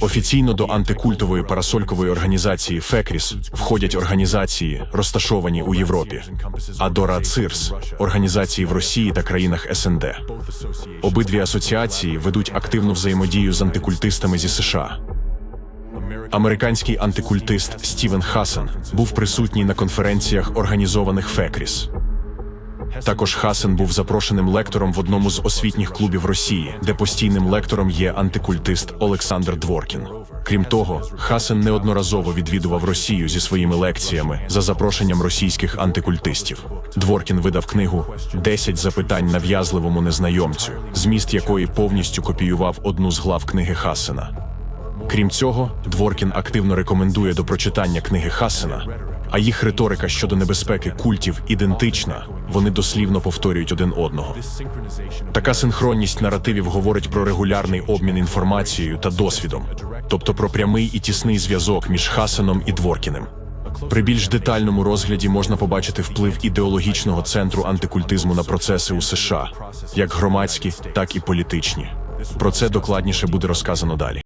Офіційно до антикультової парасолькової організації ФЕКРІС входять організації, розташовані у Європі, а до РАЦИРС – організації в Росії та країнах СНД. Обидві асоціації ведуть активну взаємодію з антикультистами зі США. Американський антикультист Стівен Хасен був присутній на конференціях, організованих ФЕКРІС. Також Хасен був запрошеним лектором в одному з освітніх клубів Росії, де постійним лектором є антикультист Олександр Дворкін. Крім того, Хасен неодноразово відвідував Росію зі своїми лекціями за запрошенням російських антикультистів. Дворкін видав книгу «10 запитань нав'язливому незнайомцю, зміст якої повністю копіював одну з глав книги Хасена. Крім цього, Дворкін активно рекомендує до прочитання книги Хасена, а їх риторика щодо небезпеки культів ідентична, вони дослівно повторюють один одного. Така синхронність наративів говорить про регулярний обмін інформацією та досвідом, тобто про прямий і тісний зв'язок між Хасеном і Дворкіним. При більш детальному розгляді можна побачити вплив ідеологічного центру антикультизму на процеси у США, як громадські, так і політичні. Про це докладніше буде розказано далі.